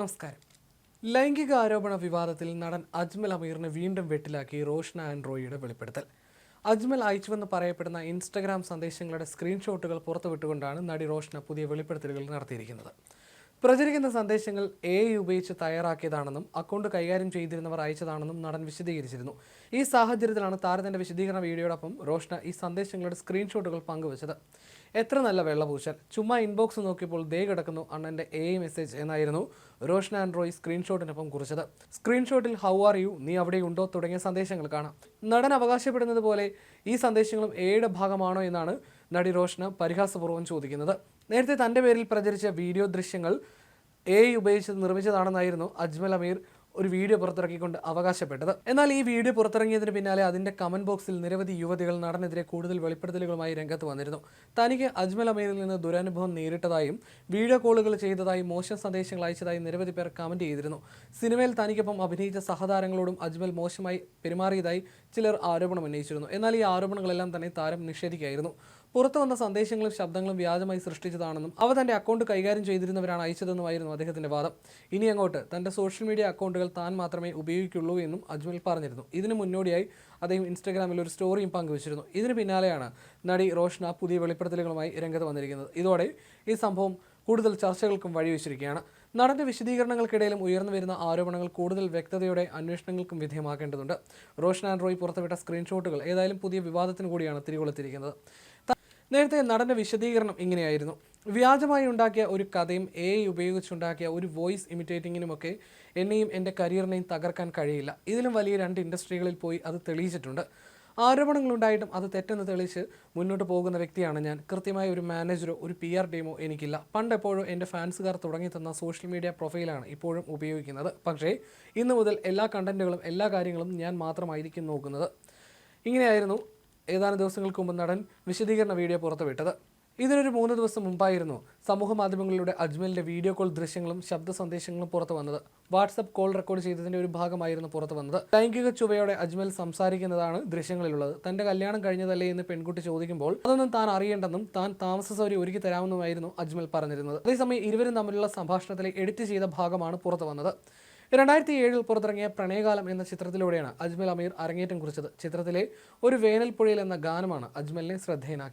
നമസ്കാരം. ലൈംഗിക ആരോപണ വിവാദത്തിൽ നടൻ അജ്മൽ അമീറിനെ വീണ്ടും വെട്ടിലാക്കി റോഷ്ന ആൻഡ്രോയിയുടെ വെളിപ്പെടുത്തൽ. അജ്മൽ അയച്ചുവെന്ന് പറയപ്പെടുന്ന ഇൻസ്റ്റഗ്രാം സന്ദേശങ്ങളുടെ സ്ക്രീൻഷോട്ടുകൾ പുറത്തുവിട്ടുകൊണ്ടാണ് നടി റോഷ്ന പുതിയ വെളിപ്പെടുത്തലുകൾ നടത്തിയിരിക്കുന്നത്. പ്രചരിക്കുന്ന സന്ദേശങ്ങൾ എ ഐ ഉപയോഗിച്ച് തയ്യാറാക്കിയതാണെന്നും അക്കൗണ്ട് കൈകാര്യം ചെയ്തിരുന്നവർ അയച്ചതാണെന്നും നടൻ വിശദീകരിച്ചിരുന്നു. ഈ സാഹചര്യത്തിലാണ് താരത്തിന്റെ വിശദീകരണ വീഡിയോടൊപ്പം റോഷ്ന ഈ സന്ദേശങ്ങളുടെ സ്ക്രീൻഷോട്ടുകൾ പങ്കുവച്ചത്. എത്ര നല്ല വെള്ളപൂശൽ ചുമ്മാ ഇൻബോക്സ് നോക്കിയപ്പോൾ ദേ കിടക്കുന്നു അണ്ണന്റെ എ ഐ മെസ്സേജ് എന്നായിരുന്നു റോഷ്ന ആൻഡ്രോയ് സ്ക്രീൻഷോട്ടിനൊപ്പം കുറിച്ചത്. സ്ക്രീൻഷോട്ടിൽ ഹൗ ആർ യു നീ അവിടെയുണ്ടോ? തുടങ്ങിയ സന്ദേശങ്ങൾ കാണാം. നടൻ അവകാശപ്പെടുന്നത് പോലെ ഈ സന്ദേശങ്ങളും എയുടെ ഭാഗമാണോ എന്നാണ് നടി റോഷ്ന പരിഹാസപൂർവം ചോദിക്കുന്നത്. നേരത്തെ തന്റെ പേരിൽ പ്രചരിച്ച വീഡിയോ ദൃശ്യങ്ങൾ എ ഐ ഉപയോഗിച്ച് നിർമ്മിച്ചതാണെന്നായിരുന്നു അജ്മൽ അമീർ ഒരു വീഡിയോ പുറത്തിറക്കിക്കൊണ്ട് അവകാശപ്പെട്ടത്. എന്നാൽ ഈ വീഡിയോ പുറത്തിറങ്ങിയതിന് പിന്നാലെ അതിന്റെ കമന്റ് ബോക്സിൽ നിരവധി യുവതികൾ നടനെതിരെ കൂടുതൽ വെളിപ്പെടുത്തലുകളുമായി രംഗത്ത് വന്നിരുന്നു. തനിക്ക് അജ്മൽ അമീറിൽ നിന്ന് ദുരനുഭവം നേരിട്ടതായും വീഡിയോ കോളുകൾ ചെയ്തതായും മോശം സന്ദേശങ്ങൾ അയച്ചതായും നിരവധി പേർ കമന്റ് ചെയ്തിരുന്നു. സിനിമയിൽ തനിക്കൊപ്പം അഭിനയിച്ച സഹതാരങ്ങളോടും അജ്മൽ മോശമായി പെരുമാറിയതായി ചിലർ ആരോപണം ഉന്നയിച്ചിരുന്നു എന്നാൽ ഈ ആരോപണങ്ങളെല്ലാം തന്നെ താരം നിഷേധിക്കുകയായിരുന്നു. പുറത്തു വന്ന സന്ദേശങ്ങളും ശബ്ദങ്ങളും വ്യാജമായി സൃഷ്ടിച്ചതാണെന്നും അവ തന്റെ അക്കൗണ്ട് കൈകാര്യം ചെയ്തിരുന്നവരാണ് അയച്ചതെന്നുമായിരുന്നു അദ്ദേഹത്തിന്റെ വാദം. ഇനി അങ്ങോട്ട് തന്റെ സോഷ്യൽ മീഡിയ അക്കൗണ്ടുകൾ താൻ മാത്രമേ ഉപയോഗിക്കുള്ളൂ എന്നും അജ്മൽ പറഞ്ഞിരുന്നു. ഇതിനു മുന്നോടിയായി അദ്ദേഹം ഇൻസ്റ്റാഗ്രാമിൽ ഒരു സ്റ്റോറിയും പങ്കുവച്ചിരുന്നു. ഇതിന് പിന്നാലെയാണ് നടി റോഷ്ന പുതിയ വെളിപ്പെടുത്തലുകളുമായി രംഗത്ത് വന്നിരിക്കുന്നത്. ഇതോടെ ഈ സംഭവം കൂടുതൽ ചർച്ചകൾക്കും വഴിവെച്ചിരിക്കുകയാണ്. നടന്റെ വിശദീകരണങ്ങൾക്കിടയിലും ഉയർന്നു വരുന്ന ആരോപണങ്ങൾ കൂടുതൽ വ്യക്തതയോടെ അന്വേഷണങ്ങൾക്കും വിധേയമാക്കേണ്ടതുണ്ട്. റോഷൻ ആൻഡ് റോയ് പുറത്തുവിട്ട സ്ക്രീൻഷോട്ടുകൾ ഏതായാലും പുതിയ വിവാദത്തിന് കൂടിയാണ് തിരികൊളുത്തിരിക്കുന്നത്. നേരത്തെ നടന്റെ വിശദീകരണം ഇങ്ങനെയായിരുന്നു. വ്യാജമായി ഉണ്ടാക്കിയ ഒരു കഥയും എ ഐ ഉപയോഗിച്ചുണ്ടാക്കിയ ഒരു വോയിസ് ഇമിറ്റേറ്റിങ്ങിനുമൊക്കെ എന്നെയും എന്റെ കരിയറിനെയും തകർക്കാൻ കഴിയില്ല. ഇതിലും വലിയ രണ്ട് ഇൻഡസ്ട്രികളിൽ പോയി അത് തെളിയിച്ചിട്ടുണ്ട്. ആരോപണങ്ങളുണ്ടായിട്ടും അത് തെറ്റെന്ന് തെളിയിച്ച് മുന്നോട്ട് പോകുന്ന വ്യക്തിയാണ് ഞാൻ. കൃത്യമായ ഒരു മാനേജറോ ഒരു പി ആർ ടീമോ എനിക്കില്ല. പണ്ട് എപ്പോഴും എന്റെ ഫാൻസുകാർ തുടങ്ങി തന്ന സോഷ്യൽ മീഡിയ പ്രൊഫൈലാണ് ഇപ്പോഴും ഉപയോഗിക്കുന്നത്. പക്ഷേ ഇന്നു മുതൽ എല്ലാ കണ്ടന്റുകളും എല്ലാ കാര്യങ്ങളും ഞാൻ മാത്രമായിരിക്കും നോക്കുന്നത്. ഇങ്ങനെയായിരുന്നു ഏതാനും ദിവസങ്ങൾക്ക് മുമ്പ് നടൻ വിശദീകരണ വീഡിയോ പുറത്തുവിട്ടത്. ഇതിനൊരു മൂന്ന് ദിവസം മുമ്പായിരുന്നു സമൂഹ മാധ്യമങ്ങളിലൂടെ അജ്മലിന്റെ വീഡിയോ കോൾ ദൃശ്യങ്ങളും ശബ്ദ സന്ദേശങ്ങളും പുറത്തു വന്നത്. വാട്സപ്പ് കോൾ റെക്കോർഡ് ചെയ്തതിന്റെ ഒരു ഭാഗമായിരുന്നു പുറത്തു വന്നത്. ലൈംഗിക ചുവയോടെ അജ്മൽ സംസാരിക്കുന്നതാണ് ദൃശ്യങ്ങളിലുള്ളത്. തന്റെ കല്യാണം കഴിഞ്ഞതല്ലേ എന്ന് പെൺകുട്ടി ചോദിക്കുമ്പോൾ അതൊന്നും താൻ അറിയേണ്ടെന്നും താൻ താമസ സൗകര്യം ഒരുക്കി തരാമെന്നുമായിരുന്നു അജ്മൽ പറഞ്ഞിരുന്നത്. അതേസമയം ഇരുവരും തമ്മിലുള്ള സംഭാഷണത്തിലെ എഡിറ്റ് ചെയ്ത ഭാഗമാണ് പുറത്തു വന്നത്. രണ്ടായിരത്തി ഏഴിൽ പുറത്തിറങ്ങിയ പ്രണയകാലം എന്ന ചിത്രത്തിലൂടെയാണ് അജ്മൽ അമീർ അരങ്ങേറ്റം കുറിച്ചത്. ചിത്രത്തിലെ ഒരു വേനൽപ്പുഴയിൽ എന്ന ഗാനമാണ് അജ്മലിനെ ശ്രദ്ധേയനാക്കിയത്.